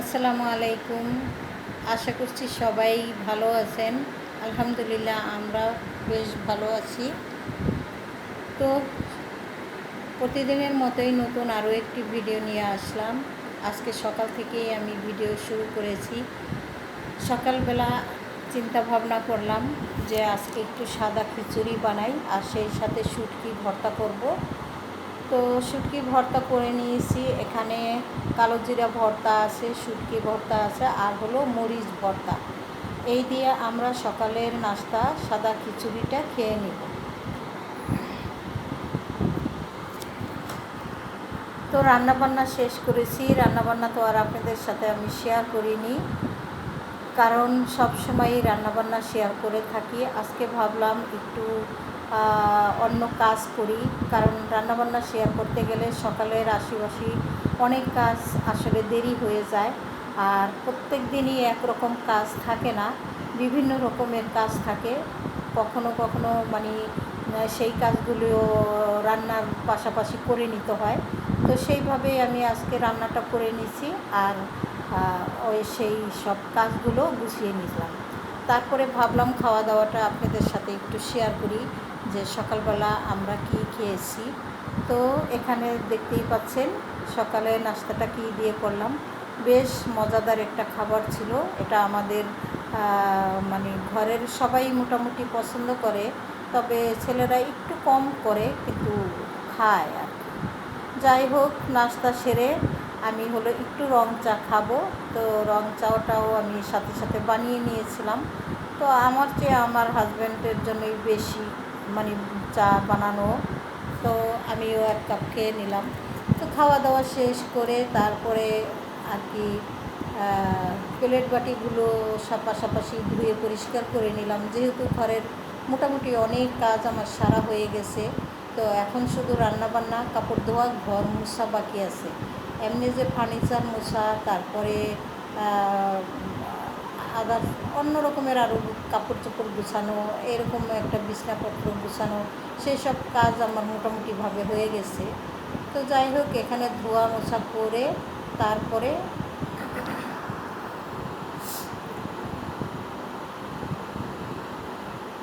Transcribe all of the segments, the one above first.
আসসালামু আলাইকুম। আশা করছি সবাই ভালো আছেন। আলহামদুলিল্লাহ আমরা বেশ ভালো আছি। তো প্রতিদিনের মতোই নতুন আরও একটি ভিডিও নিয়ে আসলাম। আজকে সকাল থেকেই আমি ভিডিও শুরু করেছি। সকালবেলা চিন্তা ভাবনা করলাম যে আজকে একটু সাদা খিচুড়ি বানাই আর সেই সাথে শুটকি ভর্তা করব। তো শুটকি ভর্তা করে নিয়েছি। এখানে কালো জিরা ভর্তা আছে, শুটকি ভর্তা আছে, আর হলো মরিচ ভর্তা। এই দিয়ে আমরা সকালের নাস্তা, সাদা খিচুড়িটা খেয়ে নিব। তো রান্নাবান্না শেষ করেছি। রান্নাবান্না তো আর আপনাদের সাথে আমি শেয়ার করিনি, কারণ সব সময়ই রান্নাবান্না শেয়ার করে থাকি। আজকে ভাবলাম একটু অন্য কাজ করি। কারণ রান্নাবান্না শেয়ার করতে গেলে সকালের আশিবাসি অনেক কাজ আসলে দেরি হয়ে যায়। আর প্রত্যেক দিনই একরকম কাজ থাকে না। বিভিন্ন রকমের কাজ থাকে। কখনো কখনো মানে সেই কাজগুলিও রান্নার পাশাপাশি করে নিতে হয়। তো সেইভাবে আমি আজকে রান্নাটা করে নিছি আর ওই সেই সব কাজগুলো গুছিয়ে নিলাম। তারপরে ভাবলাম খাওয়া দাওয়াটা আপনাদের সাথে একটু শেয়ার করি। যে সকালবেলা আমরা কি খেয়েছি। তো এখানে দেখতেই পাচ্ছেন, সকালে নাস্তাটা কি দিয়ে করলাম। বেশ মজাদার একটা খাবার ছিল। এটা আমাদের মানে ঘরের সবাই মোটামুটি পছন্দ করে, তবে ছেলেরা একটু কম করে কিন্তু খায় আর যাই হোক, নাস্তা সেরে আমি হলো একটু রং চা খাব। তো রং চাওটাও আমি সাথে সাথে বানিয়ে নিয়েছিলাম। তো আমার চেয়ে আমার হাজব্যান্ডের জন্যই বেশি মানে চা বানানো। তো আমিও এক কাপ খেয়ে নিলাম। তো খাওয়া দাওয়া শেষ করে তারপরে আর কি প্লেট বাটিগুলো পাশাপাশি ধুয়ে পরিষ্কার করে নিলাম। যেহেতু ঘরের মোটামুটি অনেক কাজ আমার সারা হয়ে গেছে, তো এখন শুধু রান্নাবান্না, কাপড় ধোয়া, ঘর মোছা বাকি আছে। এমনি যে ফার্নিচার মোছা, তারপরে আদার অন্য রকমের আরও কাপড় চোপড় গুছানো, এরকম একটা বিছনাপত্র গুছানো সেই সব কাজ আমার মোটামুটিভাবে হয়ে গেছে। তো যাই হোক, এখানে ধোয়া মোছা করে তারপরে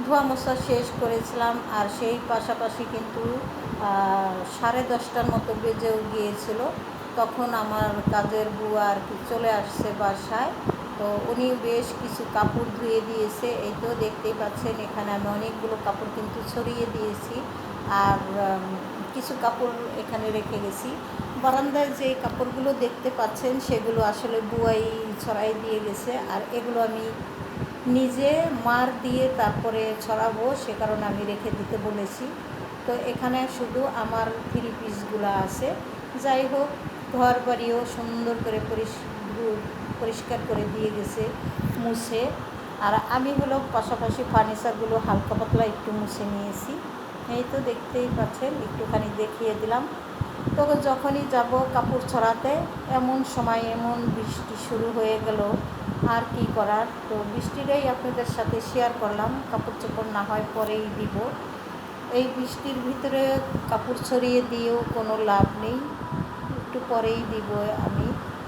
ধোয়া মোছা শেষ করেছিলাম, আর সেই পাশাপাশি কিন্তু সাড়ে দশটার মতো বেজেও গিয়েছিল। তখন আমার কাজের বুয়া আর কি চলে আসছে বাসায়। তো উনি বেশ কিছু কাপড় ধুয়ে দিয়েছে। এই তো দেখতেই পাচ্ছেন এখানে আমি অনেকগুলো কাপড় কিন্তু ছড়িয়ে দিয়েছি। আর কিছু কাপড় এখানে রেখে গেছি। বারান্দায় যে কাপড়গুলো দেখতে পাচ্ছেন সেগুলো আসলে বুয়াই ছড়াই দিয়ে গেছে। আর এগুলো আমি নিজে মার দিয়ে তারপরে ছড়াবো, সে কারণে আমি রেখে দিতে বলেছি। তো এখানে শুধু আমার থ্রি পিসগুলো আছে। যাই হোক ঘর বাড়িও সুন্দর করে পরিষ্কার করে দিয়ে গেছে, মুছে। আর আমি হলো পাশাপাশি ফার্নিচারগুলো হালকা পাতলা একটু মুছে নিয়েছি। এই তো দেখতেই পাচ্ছেন, একটুখানি দেখিয়ে দিলাম। তো যখনই যাব কাপড় ছড়াতে, এমন সময় এমন বৃষ্টি শুরু হয়ে গেল। আর কি করার? তো বৃষ্টিটাই আপনাদের সাথে শেয়ার করলাম। কাপড় চোপড় না হয় পরেই দিব। এই বৃষ্টির ভিতরে কাপড় ছড়িয়ে দিয়েও কোনো লাভ নেই। একটু পরেই দিব আমি।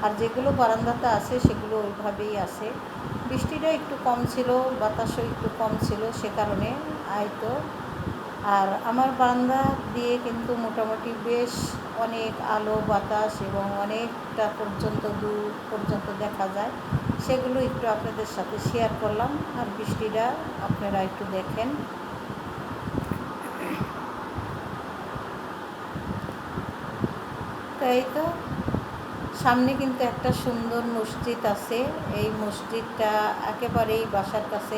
আর যেগুলো বারান্দাতে আসে সেগুলো ওইভাবেই আসে বৃষ্টিটা একটু কম ছিল, বাতাসও একটু কম ছিল সে কারণে হয়তো আর আমার বারান্দা দিয়ে কিন্তু মোটামুটি বেশ অনেক আলো, বাতাস এবং অনেকটা পর্যন্ত দূর পর্যন্ত দেখা যায়। সেগুলো একটু আপনাদের সাথে শেয়ার করলাম আর বৃষ্টিটা আপনারা একটু দেখেন। তাই তো সামনে কিন্তু একটা সুন্দর মসজিদ আছে। এই মসজিদটা একেবারেই বাসার কাছে।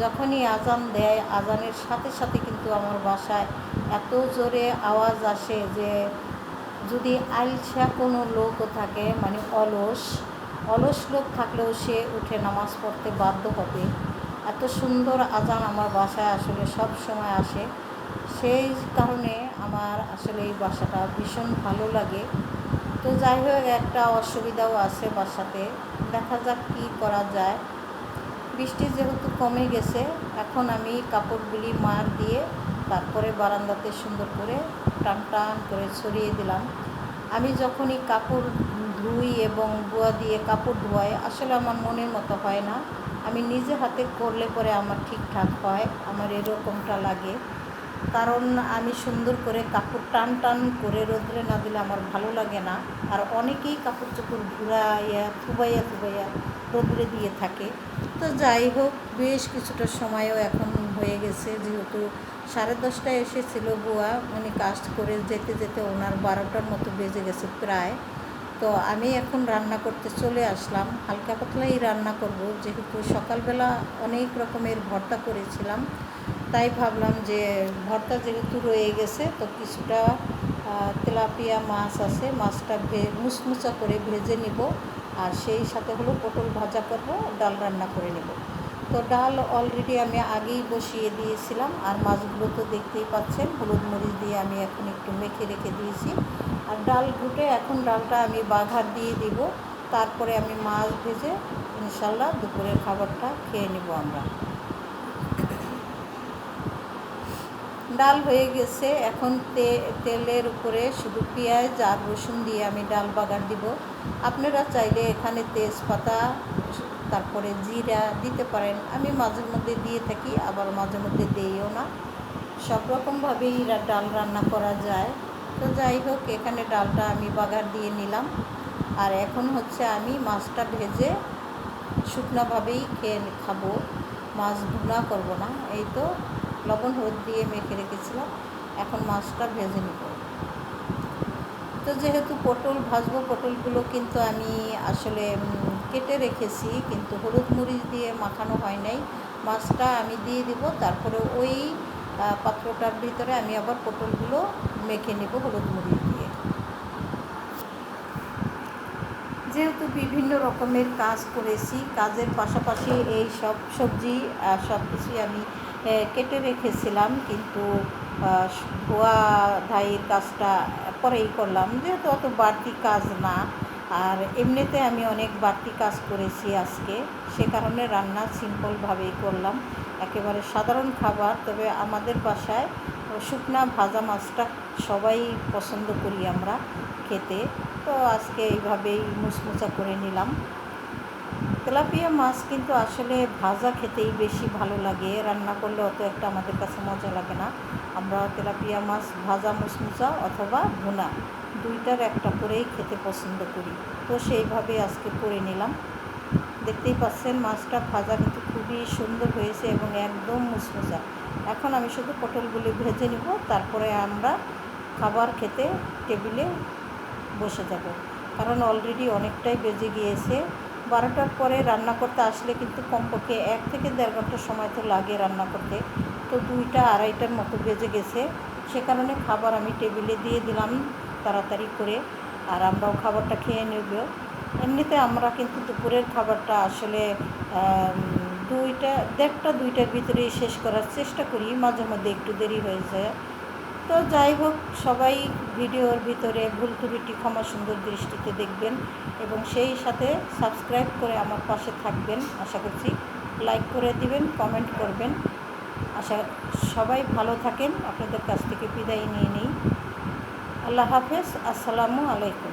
যখনই আজান দেয় আজানের সাথে সাথে কিন্তু আমার বাসায় এত জোরে আওয়াজ আসে যে, যদি আলসা কোনো লোকও থাকে মানে অলস অলস লোক থাকলেও সে উঠে নামাজ পড়তে বাধ্য হবে। এত সুন্দর আজান আমার বাসায় আসলে সব সময় আসে। সেই কারণে আমার আসলে এই বাসাটা ভীষণ ভালো লাগে। তো যাই হোক, একটা অসুবিধাও আছে বাসাতে। দেখা যাক কী করা যায়। বৃষ্টি যেহেতু কমে গেছে, এখন আমি কাপড়গুলি মার দিয়ে তারপরে বারান্দাতে সুন্দর করে টান টান করে ছড়িয়ে দিলাম। আমি যখনই কাপড় ধুই এবং বুয়া দিয়ে কাপড় ধোয়াই, আসলে আমার মনের মতো হয় না। আমি নিজে হাতে করলে পরে আমার ঠিকঠাক হয়, আমার এরকমটা লাগে। কারণ আমি সুন্দর করে কাপড় টান টান করে রোদ্রে না দিলে আমার ভালো লাগে না। আর অনেকেই কাপড় চোপড় ঘুরাইয়া, থুবাইয়া থুবাইয়া রোদ্রে দিয়ে থাকে। তো যাই হোক, বেশ কিছুটা সময়ও এখন হয়ে গেছে যেহেতু সাড়ে দশটায় এসেছিল বুয়া। উনি কাজ করে যেতে যেতে ওনার বারোটার মতো বেজে গেছে প্রায়। তো আমি এখন রান্না করতে চলে আসলাম। হালকা পাতলাই রান্না করব, যেহেতু সকালবেলা অনেক রকমের ভর্তা করেছিলাম। তাই ভাবলাম যে ভর্তা যেহেতু রয়ে গেছে, তো কিছুটা তেলাপিয়া মাছ আছে, মাছটা ভে মুচমুচা করে ভেজে নিব আর সেই সাথে হলো পটল ভাজা করব, ডাল রান্না করে নেব। তো ডাল অলরেডি আমি আগেই বসিয়ে দিয়েছিলাম আর মাছগুলো তো দেখতেই পাচ্ছেন, হলুদ মরিচ দিয়ে আমি এখন একটু মেখে রেখে দিয়েছি। আর ডাল ঘুটে এখন ডালটা আমি বাঘার দিয়ে দিব, তারপরে আমি মাছ ভেজে ইনশাল্লাহ দুপুরের খাবারটা খেয়ে নেব আমরা। ডাল হয়ে গেছে। এখন তে, তেলের উপরে শুধু পেঁয়াজ আর রসুন দিয়ে আমি ডাল বাগার দিব। আপনারা চাইলে এখানে তেজপাতা, তারপরে জিরা দিতে পারেন। আমি মাঝে মধ্যে দিয়ে থাকি, আবার মাঝে মধ্যে দিইও না। সব রকমভাবেই ডাল রান্না করা যায়। তো যাই হোক, এখানে ডালটা আমি বাগার দিয়ে নিলাম। আর এখন হচ্ছে আমি মাছটা ভেজে শুকনাভাবেই খেয়ে খাব। মাছ ভুনা করব না, এই তো। লবণ, হলুদ দিয়ে মেখে রেখেছিলাম। এখন মাছটা ভেজে নেব। তো যেহেতু পটল ভাজবো, পটলগুলো কিন্তু আমি আসলে কেটে রেখেছি, কিন্তু হলুদ মরিচ দিয়ে মাখানো হয় নাই। মাছটা আমি দিয়ে দিব, তারপরে ওই পাত্রটার ভিতরে আমি আবার পটলগুলো মেখে নেব হলুদ মরিচ দিয়ে। যেহেতু বিভিন্ন রকমের কাজ করেছি, কাজের পাশাপাশি এই সব সবজি সব কিছুই আমি কেটে রেখেছিলাম কিন্তু আহ, ধোয়া ধাইয়ের কাজটা পরেই করলাম যেহেতু অত বাড়তি কাজ না। আর এমনিতে আমি অনেক বাড়তি কাজ করেছি আজকে সে কারণে রান্না সিম্পলভাবেই করলাম একেবারে সাধারণ খাবার। তবে আমাদের বাসায় শুকনা ভাজা মাছটা সবাই পছন্দ করি আমরা খেতে। তো আজকে এইভাবেই মুচমুচা করে নিলাম। তেলাপিয়া মাছ কিন্তু আসলে ভাজা খেতেই বেশি ভালো লাগে। রান্না করলে অত একটা আমাদের কাছে মজা লাগে না। আমরা তেলাপিয়া মাছ, ভাজা মুসমুচা অথবা ভুনা দুইটার একটা করেই খেতে পছন্দ করি। তো সেইভাবে আজকে করে নিলাম। দেখতেই পাচ্ছেন মাছটা ভাজা কিন্তু খুবই সুন্দর হয়েছে এবং একদম মুচমুচা এখন আমি শুধু পটলগুলি ভেজে নিব, তারপরে আমরা খাবার খেতে টেবিলে বসে যাব। কারণ অলরেডি অনেকটাই বেজে গিয়েছে। বারোটার পরে রান্না করতে আসলে কিন্তু কমপক্ষে এক থেকে দেড় ঘণ্টা সময় তো লাগে রান্না করতে। তো দুইটা আড়াইটার মতো বেজে গেছে। সে কারণে খাবার আমি টেবিলে দিয়ে দিলাম তাড়াতাড়ি করে, আর আমরাও খাবারটা খেয়ে নেব। এমনিতে আমরা কিন্তু দুপুরের খাবারটা আসলে দুইটা, দেড়টা দুইটার ভিতরেই শেষ করার চেষ্টা করি। মাঝে মধ্যে একটু দেরি হয়ে যায়। তো যাই হোক, সবাই ভিডিওর ভিতরে ভুল ত্রুটি, ক্ষমা সুন্দর দৃষ্টিতে দেখবেন এবং সেই সাথে সাবস্ক্রাইব করে আমার পাশে থাকবেন। আশা করছি লাইক করে দিবেন কমেন্ট করবেন। আশা, সবাই ভালো থাকেন। আপনাদের কাছ থেকে বিদায় নিয়ে নিই। আল্লাহ হাফেজ। আসসালামু আলাইকুম।